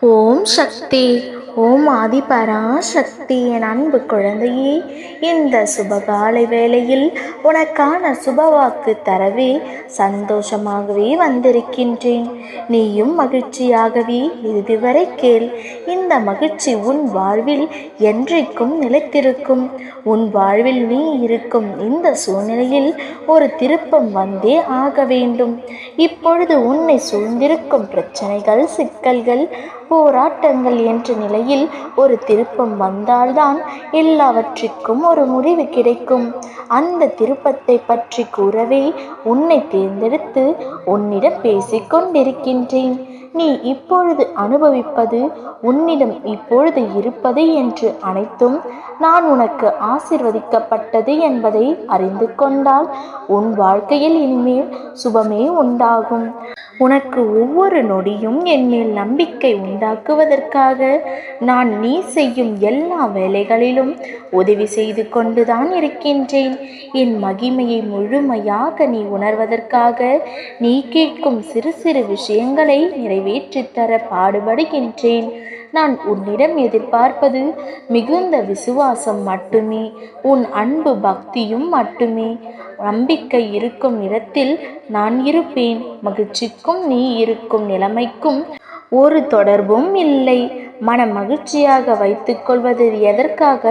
ஓம் சக்தி ஓம் ஆதிபராசக்தி என் அன்பு குழந்தையே இந்த சுபகாலை வேளையில் உனக்கான சுபவாக்கு தரவே சந்தோஷமாகவே வந்திருக்கின்றேன். நீயும் மகிழ்ச்சியாகவே இதுவரை கேள். இந்த மகிழ்ச்சி உன் வாழ்வில் என்றைக்கும் நிலைத்திருக்கும். உன் வாழ்வில் நீ இருக்கும் இந்த சூழ்நிலையில் ஒரு திருப்பம் வந்தே ஆக வேண்டும். இப்பொழுது உன்னை சூழ்ந்திருக்கும் பிரச்சனைகள் சிக்கல்கள் போராட்டங்கள் என்ற நிலையில் ஒரு திருப்பம் வந்தால்தான் எல்லாவற்றிற்கும் ஒரு முடிவு கிடைக்கும். அந்த திருப்பத்தை பற்றி கூறவே உன்னை தேர்ந்தெடுத்து உன்னிடம் பேசிக்கொண்டிருக்கின்றேன் நீ இப்பொழுது அனுபவிப்பது உன்னிடம் இப்பொழுது இருப்பது என்று அனைத்தும் நான் உனக்கு ஆசிர்வதிக்கப்பட்டது என்பதை அறிந்து கொண்டால் உன் வாழ்க்கையில் இனிமேல் சுபமே உண்டாகும். உனக்கு ஒவ்வொரு நொடியும் என்மேல் நம்பிக்கை உண்டாக்குவதற்காக நான் நீ செய்யும் எல்லா வேலைகளிலும் உதவி செய்து கொண்டுதான் இருக்கின்றேன். என் மகிமையை முழுமையாக நீ உணர்வதற்காக நீ கேட்கும் சிறு சிறு விஷயங்களை நிறைவேற்றித் தர பாடுபடுகின்றேன். நான் உன்னிடம் எதிர்பார்ப்பது மிகுந்த விசுவாசம் மட்டுமே உன் அன்பு பக்தியும் மட்டுமே. நம்பிக்கை இருக்கும் இடத்தில் நான் இருப்பேன் மகிழ்ச்சிக்கும் நீ இருக்கும் நிலைமைக்கும் ஒரு தொடர்பும் இல்லை. மன மகிழ்ச்சியாக வைத்துக்கொள்வது எதற்காக?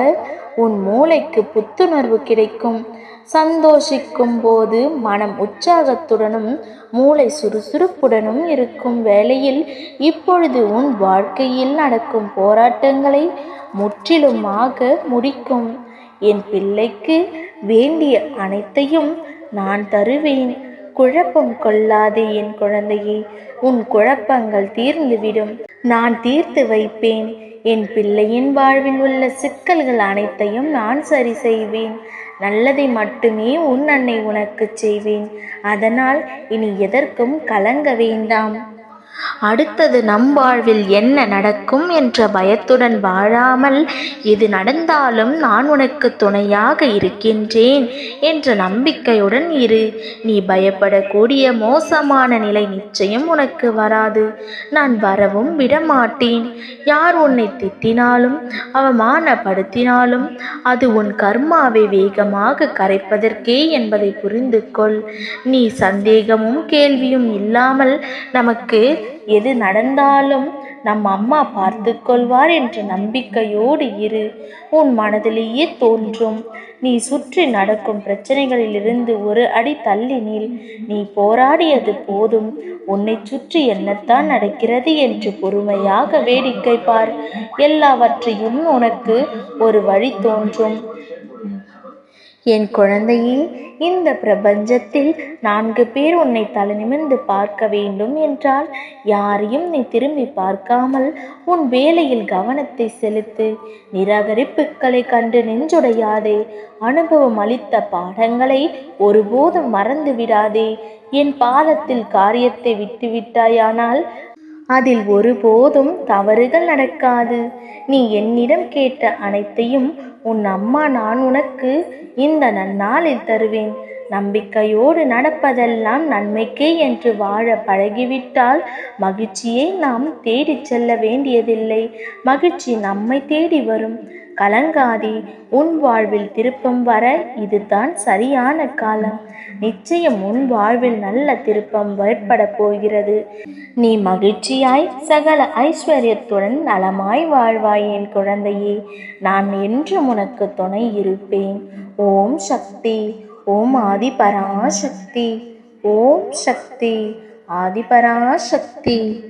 உன் மூளைக்கு புத்துணர்வு கிடைக்கும். சந்தோஷிக்கும் போது மனம் உற்சாகத்துடனும் மூளை சுறுசுறுப்புடனும் இருக்கும் வேளையில் இப்பொழுது உன் வாழ்க்கையில் நடக்கும் போராட்டங்களை முற்றிலுமாக முடிக்கும். என் பிள்ளைக்கு வேண்டிய அனைத்தையும் நான் தருவேன். குழப்பம் கொள்ளாதே என் குழந்தையே உன் குழப்பங்கள் தீர்ந்துவிடும். நான் தீர்த்து வைப்பேன். என் பிள்ளையின் வாழ்வில் உள்ள சிக்கல்கள் அனைத்தையும் நான் சரி செய்வேன். நல்லதை மட்டுமே உன் அன்னை உனக்கு செய்வேன். அதனால் இனி எதற்கும் கலங்க வேண்டாம். அடுத்தது நம் வாழ்வில் என்ன நடக்கும் என்ற பயத்துடன் வாழாமல் இது நடந்தாலும் நான் உனக்கு துணையாக இருக்கின்றேன் என்ற நம்பிக்கையுடன் இரு. நீ பயப்படக்கூடிய மோசமான நிலை நிச்சயம் உனக்கு வராது. நான் வரவும் விடமாட்டேன். யார் உன்னை திட்டினாலும் அவமானப்படுத்தினாலும் அது உன் கர்மாவை வேகமாக கரைப்பதற்கே என்பதை புரிந்து கொள் நீ சந்தேகமும் கேள்வியும் இல்லாமல் நமக்கு எது நடந்தாலும் நம் அம்மா பார்த்து கொள்வார் என்ற நம்பிக்கையோடு இரு. உன் மனதிலேயே தோன்றும். நீ சுற்றி நடக்கும் பிரச்சனைகளிலிருந்து ஒரு அடி தள்ளினில் நீ போராடியது போதும். உன்னை சுற்றி என்னத்தான் நடக்கிறது என்று பொறுமையாக வேடிக்கை பார். எல்லாவற்றையும் உனக்கு ஒரு வழி தோன்றும். என் குழந்தையே இந்த பிரபஞ்சத்தில் நான்கு பேர் உன்னை தலை நிமிர்ந்து பார்க்க வேண்டும் என்றால் யாரையும் நீ திரும்பி பார்க்காமல் உன் வேலையில் கவனத்தை செலுத்து. நிராகரிப்புகளை கண்டு நெஞ்சுடையாதே. அனுபவம் அளித்த பாடங்களை ஒருபோதும் மறந்து விடாதே என் பாதத்தில் காரியத்தை விட்டுவிட்டாயானால் அதில் ஒருபோதும் தவறுகள் நடக்காது. நீ என்னிடம் கேட்ட அனைத்தையும் உன் அம்மா நான் உனக்கு இந்த நன்னாளில் தருவேன். நம்பிக்கையோடு நடப்பதெல்லாம் நன்மைக்கே என்று வாழ பழகிவிட்டால் மகிழ்ச்சியை நாம் தேடிச் செல்ல வேண்டியதில்லை. மகிழ்ச்சி நம்மை தேடி வரும். கலங்காதே உன் வாழ்வில் திருப்பம் வர இதுதான் சரியான காலம். நிச்சயம் உன் வாழ்வில் நல்ல திருப்பம் ஏற்பட போகிறது. நீ மகிழ்ச்சியாய் சகல ஐஸ்வர்யத்துடன் நலமாய் வாழ்வாய் என் குழந்தையே. நான் என்றும் உனக்கு துணை இருப்பேன். ஓம் சக்தி. ஓம் ஆதிபராசக்தி. ஓம் சக்தி. ஆதிபராசக்தி.